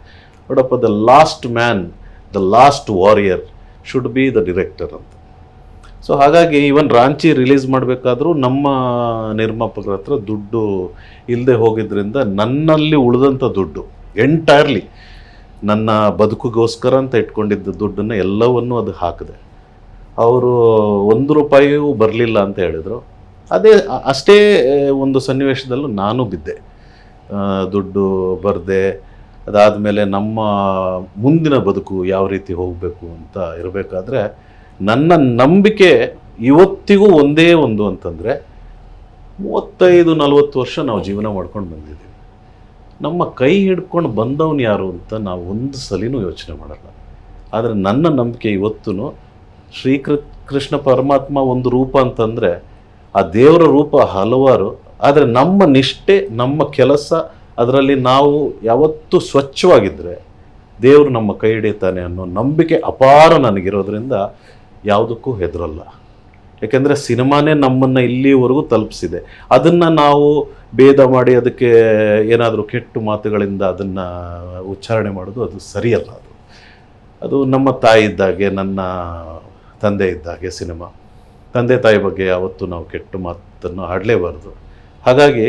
ನೋಡಪ್ಪ the last man the last warrior should be the director ಅಂತ. ಸೊ ಹಾಗಾಗಿ ಈವನ್ ರಾಂಚಿ ರಿಲೀಸ್ ಮಾಡಬೇಕಾದ್ರೂ ನಮ್ಮ ನಿರ್ಮಾಪಕರ ಹತ್ರ ದುಡ್ಡು ಇಲ್ಲದೆ ಹೋಗಿದ್ದರಿಂದ ನನ್ನಲ್ಲಿ ಉಳಿದಂಥ ದುಡ್ಡು ಎಂಟೈರ್ಲಿ ನನ್ನ ಬದುಕುಗೋಸ್ಕರ ಅಂತ ಇಟ್ಕೊಂಡಿದ್ದ ದುಡ್ಡನ್ನು ಎಲ್ಲವನ್ನೂ ಅದು ಹಾಕಿದೆ. ಅವರು ಒಂದು ರೂಪಾಯಿಯೂ ಬರಲಿಲ್ಲ ಅಂತ ಹೇಳಿದರು. ಅದೇ ಅಷ್ಟೇ ಒಂದು ಸನ್ನಿವೇಶದಲ್ಲೂ ನಾನು ಬಿದ್ದೆ. ದುಡ್ಡು ಬರದೆ, ಅದಾದಮೇಲೆ ನಮ್ಮ ಮುಂದಿನ ಬದುಕು ಯಾವ ರೀತಿ ಹೋಗಬೇಕು ಅಂತ ಇರಬೇಕಾದ್ರೆ, ನನ್ನ ನಂಬಿಕೆ ಇವತ್ತಿಗೂ ಒಂದೇ ಒಂದು ಅಂತಂದರೆ, ಮೂವತ್ತೈದು, ನಲವತ್ತು ವರ್ಷ ನಾವು ಜೀವನ ಮಾಡ್ಕೊಂಡು ಬಂದಿದ್ದೀವಿ. ನಮ್ಮ ಕೈ ಹಿಡ್ಕೊಂಡು ಬಂದವನು ಯಾರು ಅಂತ ನಾವು ಒಂದು ಸಲಿನೂ ಯೋಚನೆ ಮಾಡಲ್ಲ. ಆದರೆ ನನ್ನ ನಂಬಿಕೆ ಇವತ್ತೂ ಶ್ರೀಕೃ ಕೃಷ್ಣ ಪರಮಾತ್ಮ ಒಂದು ರೂಪ ಅಂತಂದರೆ ಆ ದೇವರ ರೂಪ ಹಲವಾರು, ಆದರೆ ನಮ್ಮ ನಿಷ್ಠೆ, ನಮ್ಮ ಕೆಲಸ, ಅದರಲ್ಲಿ ನಾವು ಯಾವತ್ತೂ ಸ್ವಚ್ಛವಾಗಿದ್ದರೆ ದೇವರು ನಮ್ಮ ಕೈ ಹಿಡಿತಾನೆ ಅನ್ನೋ ನಂಬಿಕೆ ಅಪಾರ ನನಗಿರೋದ್ರಿಂದ ಯಾವುದಕ್ಕೂ ಹೆದರಲ್ಲ. ಯಾಕೆಂದರೆ ಸಿನಿಮಾನೇ ನಮ್ಮನ್ನು ಇಲ್ಲಿವರೆಗೂ ತಲುಪಿಸಿದೆ. ಅದನ್ನು ನಾವು ಭೇದ ಮಾಡಿ ಅದಕ್ಕೆ ಏನಾದರೂ ಕೆಟ್ಟು ಮಾತುಗಳಿಂದ ಅದನ್ನು ಉಚ್ಚಾರಣೆ ಮಾಡೋದು ಅದು ಸರಿಯಲ್ಲ ಅದು. ಅದು ನಮ್ಮ ತಾಯಿ ಇದ್ದಾಗೆ ನನ್ನ ತಂದೆ ಇದ್ದಾಗೆ ಸಿನಿಮಾ. ತಂದೆ ತಾಯಿ ಬಗ್ಗೆ ಯಾವತ್ತೂ ನಾವು ಕೆಟ್ಟ ಮಾತನ್ನು ಆಡಲೇಬಾರ್ದು. ಹಾಗಾಗಿ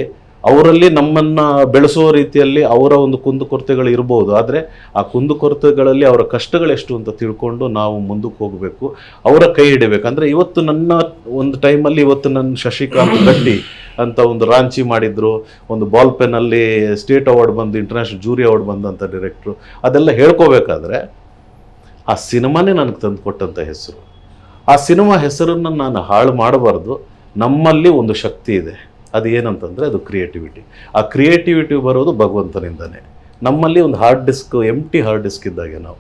ಅವರಲ್ಲಿ ನಮ್ಮನ್ನು ಬೆಳೆಸುವ ರೀತಿಯಲ್ಲಿ ಅವರ ಒಂದು ಕುಂದುಕೊರತೆಗಳು ಇರ್ಬೋದು. ಆದರೆ ಆ ಕುಂದುಕೊರತೆಗಳಲ್ಲಿ ಅವರ ಕಷ್ಟಗಳೆಷ್ಟು ಅಂತ ತಿಳ್ಕೊಂಡು ನಾವು ಮುಂದಕ್ಕೆ ಹೋಗಬೇಕು. ಅವರ ಕೈ ಹಿಡಬೇಕು. ಅಂದರೆ ಇವತ್ತು ನನ್ನ ಒಂದು ಟೈಮಲ್ಲಿ ಇವತ್ತು ನನ್ನ ಶಶಿಕಾಂತ್ ಗಟ್ಟಿ ಅಂತ ಒಂದು ರಾಂಚಿ ಮಾಡಿದ್ರು. ಒಂದು ಬಾಲ್ ಪೆನ್ನಲ್ಲಿ ಸ್ಟೇಟ್ ಅವಾರ್ಡ್ ಬಂದು, ಇಂಟರ್ನ್ಯಾಷನಲ್ ಜೂರಿ ಅವಾರ್ಡ್ ಬಂದಂಥ ಡೈರೆಕ್ಟ್ರು ಅದೆಲ್ಲ ಹೇಳ್ಕೋಬೇಕಾದ್ರೆ ಆ ಸಿನಿಮಾನೇ ನನಗೆ ತಂದು ಕೊಟ್ಟಂಥ ಹೆಸರು. ಆ ಸಿನಿಮಾ ಹೆಸರನ್ನು ನಾನು ಹಾಳು ಮಾಡಬಾರ್ದು. ನಮ್ಮಲ್ಲಿ ಒಂದು ಶಕ್ತಿ ಇದೆ. ಅದು ಏನಂತಂದರೆ ಅದು ಕ್ರಿಯೇಟಿವಿಟಿ ಆ ಕ್ರಿಯೇಟಿವಿಟಿ ಬರೋದು ಭಗವಂತನಿಂದನೇ. ನಮ್ಮಲ್ಲಿ ಒಂದು hard disk empty hard disk ಇದ್ದಾಗೆ ನಾವು.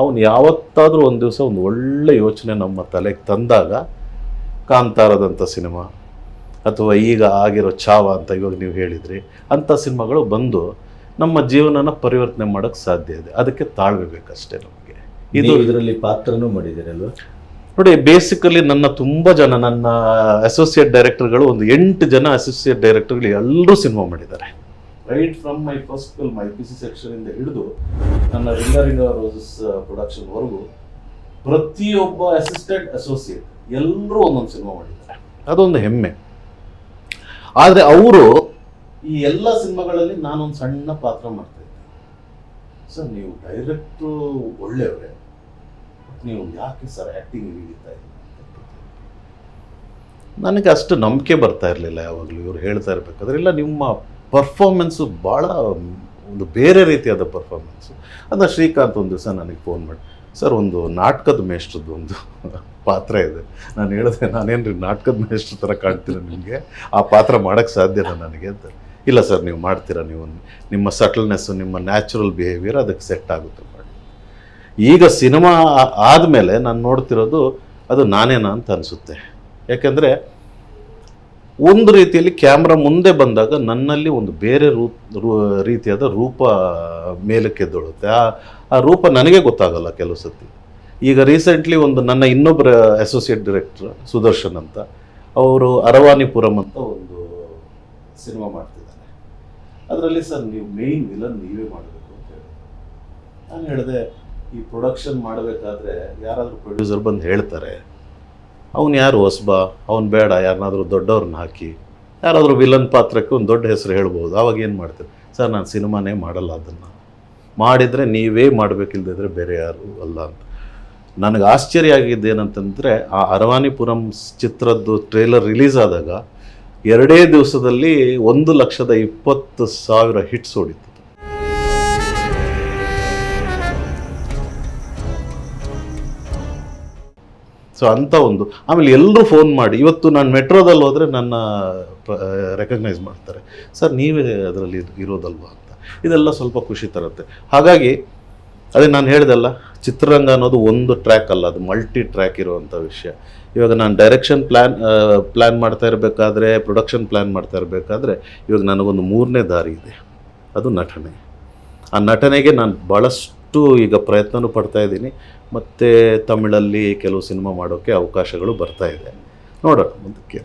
ಅವನು ಯಾವತ್ತಾದರೂ ಒಂದು ದಿವಸ ಒಂದು ಒಳ್ಳೆ ಯೋಚನೆ ನಮ್ಮ ತಲೆಗೆ ತಂದಾಗ ಕಾಂತಾರದಂಥ ಸಿನಿಮಾ, ಅಥವಾ ಈಗ ಆಗಿರೋ ಚಾವ ಅಂತ ಇವಾಗ ನೀವು ಹೇಳಿದ್ರಿ, ಅಂಥ ಸಿನಿಮಾಗಳು ಬಂದು ನಮ್ಮ ಜೀವನನ ಪರಿವರ್ತನೆ ಮಾಡೋಕ್ಕೆ ಸಾಧ್ಯ ಇದೆ. ಅದಕ್ಕೆ ತಾಳ್ಮೆ ಬೇಕಷ್ಟೇ ನಮಗೆ. ಇದು ಇದರಲ್ಲಿ ಪಾತ್ರನೂ ಮಾಡಿದ್ದೀರಲ್ವಾ? ನೋಡಿ ಬೇಸಿಕಲಿ ನನ್ನ ತುಂಬ ಜನ ನನ್ನ ಅಸೋಸಿಯೇಟ್ ಡೈರೆಕ್ಟರ್ಗಳು ಒಂದು ಎಂಟು ಜನ ಅಸೋಸಿಯೇಟ್ ಡೈರೆಕ್ಟರ್ಗಳು ಎಲ್ಲರೂ ಸಿನಿಮಾ ಮಾಡಿದ್ದಾರೆ. Right from my first film I P C ಸೆಕ್ಷನಿಂದ ಹಿಡಿದು ನನ್ನ ರಿಂಗ ರಿಂಗ ರೋಸಸ್ ಪ್ರೊಡಕ್ಷನ್ವರೆಗೂ ಪ್ರತಿಯೊಬ್ಬ ಅಸಿಸ್ಟೆಂಟ್ ಅಸೋಸಿಯೇಟ್ ಎಲ್ಲರೂ ಒಂದೊಂದು ಸಿನಿಮಾ ಮಾಡಿದ್ದಾರೆ. ಅದೊಂದು ಹೆಮ್ಮೆ. ಆದರೆ ಅವರು ಈ ಎಲ್ಲ ಸಿನಿಮಾಗಳಲ್ಲಿ ನಾನೊಂದು ಸಣ್ಣ ಪಾತ್ರ ಮಾಡ್ತಾ ಇದ್ದೆ. ಸರ್ ನೀವು ಡೈರೆಕ್ಟ್ರು ಒಳ್ಳೆಯವರೇ. ನೀವು ಯಾಕೆ ಸರ್ ಆ್ಯಕ್ಟಿಂಗ್ ಹಿಡಿತಾ ಇಲ್ಲ ನನಗೆ ಅಷ್ಟು ನಂಬಿಕೆ ಬರ್ತಾ ಇರಲಿಲ್ಲ ಯಾವಾಗಲೂ. ಇವರು ಹೇಳ್ತಾ ಇರಬೇಕಾದ್ರೆ ಇಲ್ಲ ನಿಮ್ಮ ಪರ್ಫಾರ್ಮೆನ್ಸು ಭಾಳ ಒಂದು ಬೇರೆ ರೀತಿಯಾದ ಪರ್ಫಾರ್ಮೆನ್ಸು ಅದನ್ನ ಶ್ರೀಕಾಂತ್ ಒಂದು ದಿವಸ ನನಗೆ ಫೋನ್ ಮಾಡಿ, ಸರ್, ಒಂದು ನಾಟಕದ ಮೇಷ್ಟ್ರದ್ದು ಒಂದು ಪಾತ್ರ ಇದೆ. ನಾನು ಹೇಳಿದೆ ನಾನೇನು ರೀ ನಾಟಕದ ಮೇಷ್ಟ್ರ ಥರ ಕಾಣ್ತೀನಿ ನಿಮಗೆ? ಆ ಪಾತ್ರ ಮಾಡೋಕ್ಕೆ ಸಾಧ್ಯನಾ ನನಗೆ ಅಂತ ಇಲ್ಲ ಸರ್, ನೀವು ಮಾಡ್ತೀರಾ ನೀವು. ನಿಮ್ಮ ಸಟಲ್ನೆಸ್ಸು ನಿಮ್ಮ ನ್ಯಾಚುರಲ್ ಬಿಹೇವಿಯರ್ ಅದಕ್ಕೆ ಸೆಟ್ ಆಗುತ್ತೆ. ಈಗ ಸಿನಿಮಾ ಆದಮೇಲೆ ನಾನು ನೋಡ್ತಿರೋದು ಅದು ನಾನೇನಾ ಅಂತ ಅನಿಸುತ್ತೆ. ಯಾಕೆಂದರೆ ಒಂದು ರೀತಿಯಲ್ಲಿ ಕ್ಯಾಮ್ರಾ ಮುಂದೆ ಬಂದಾಗ ನನ್ನಲ್ಲಿ ಒಂದು ಬೇರೆ ರೂ, ರೂ- ರೀತಿಯಾದ ರೂಪ ಮೇಲಕ್ಕೆ ಎದ್ದೊಳುತ್ತೆ. ಆ ಆ ರೂಪ ನನಗೆ ಗೊತ್ತಾಗಲ್ಲ ಕೆಲವು ಸತಿ. ಈಗ ರೀಸೆಂಟ್ಲಿ ಒಂದು ನನ್ನ ಇನ್ನೊಬ್ಬರ ಅಸೋಸಿಯೇಟ್ ಡೈರೆಕ್ಟರ್ ಸುದರ್ಶನ್ ಅಂತ, ಅವರು ಅರವಾನಿಪುರಂ ಅಂತ ಒಂದು ಸಿನಿಮಾ ಮಾಡ್ತಿದ್ದಾರೆ. ಅದರಲ್ಲಿ ಸರ್ ನೀವು ಮೇಯ್ನ್ ವಿಲನ್ ನೀವೇ ಮಾಡಬೇಕು ಅಂತ ಹೇಳಿ ನಾನು ಹೇಳಿದೆ ಈ ಪ್ರೊಡಕ್ಷನ್ ಮಾಡಬೇಕಾದ್ರೆ ಯಾರಾದರೂ ಪ್ರೊಡ್ಯೂಸರ್ ಬಂದು ಹೇಳ್ತಾರೆ, ಅವನು ಯಾರು ಹೊಸಬ? ಅವ್ನು ಬೇಡ ಯಾರನ್ನಾದರೂ ದೊಡ್ಡವ್ರನ್ನ ಹಾಕಿ. ಯಾರಾದರೂ ವಿಲನ್ ಪಾತ್ರಕ್ಕೆ ಒಂದು ದೊಡ್ಡ ಹೆಸರು ಹೇಳ್ಬೋದು. ಅವಾಗ ಏನು ಮಾಡ್ತಾರೆ? ಸರ್, ನಾನು ಸಿನಿಮಾನೇ ಮಾಡಲ್ಲ ಅದನ್ನು. ಮಾಡಿದರೆ ನೀವೇ ಮಾಡಬೇಕಿಲ್ದಿದ್ರೆ ಬೇರೆ ಯಾರು ಅಲ್ಲ ಅಂತ. ನನಗೆ ಆಶ್ಚರ್ಯ ಆಗಿದ್ದು ಏನಂತಂದರೆ ಆ ಅರವಾನಿಪುರಂ ಚಿತ್ರದ್ದು ಟ್ರೇಲರ್ ರಿಲೀಸ್ ಆದಾಗ ಎರಡೇ ದಿವಸದಲ್ಲಿ ಒಂದು ಲಕ್ಷದ ಇಪ್ಪತ್ತು ಸಾವಿರ ಹಿಟ್ಸ್ ಹೊಡಿತು ಸೊ ಅಂಥ ಒಂದು. ಆಮೇಲೆ ಎಲ್ಲರೂ ಫೋನ್ ಮಾಡಿ, ಇವತ್ತು ನಾನು ಮೆಟ್ರೋದಲ್ಲಿ ಹೋದರೆ ನನ್ನ ರೆಕಗ್ನೈಸ್ ಮಾಡ್ತಾರೆ. ಸರ್, ನೀವೇ ಅದರಲ್ಲಿ ಇರೋದಲ್ವಾ ಅಂತ. ಇದೆಲ್ಲ ಸ್ವಲ್ಪ ಖುಷಿ ತರುತ್ತೆ. ಹಾಗಾಗಿ, ಅದೇ ನಾನು ಹೇಳ್ದಲ್ಲ, ಚಿತ್ರರಂಗ ಅನ್ನೋದು ಒಂದು ಟ್ರ್ಯಾಕ್ ಅಲ್ಲ, ಅದು ಮಲ್ಟಿ ಟ್ರ್ಯಾಕ್ ಇರುವಂಥ ವಿಷಯ. ಇವಾಗ ನಾನು ಡೈರೆಕ್ಷನ್ ಪ್ಲ್ಯಾನ್ ಪ್ಲ್ಯಾನ್ ಮಾಡ್ತಾ ಇರಬೇಕಾದ್ರೆ ಪ್ರೊಡಕ್ಷನ್ ಪ್ಲ್ಯಾನ್ ಮಾಡ್ತಾ ಇರಬೇಕಾದ್ರೆ, ಇವಾಗ ನನಗೊಂದು ಮೂರನೇ ದಾರಿ ಇದೆ. ಅದು ನಟನೆ. ಆ ನಟನೆಗೆ ನಾನು ಭಾಳಷ್ಟು ಈಗ ಪ್ರಯತ್ನನೂ ಪಡ್ತಾ ಇದ್ದೀನಿ. ಮತ್ತು ತಮಿಳಲ್ಲಿ ಕೆಲವು ಸಿನಿಮಾ ಮಾಡೋಕ್ಕೆ ಅವಕಾಶಗಳು ಬರ್ತಾ ಇದೆ ನೋಡೋಣ ಮುಂದಕ್ಕೆ.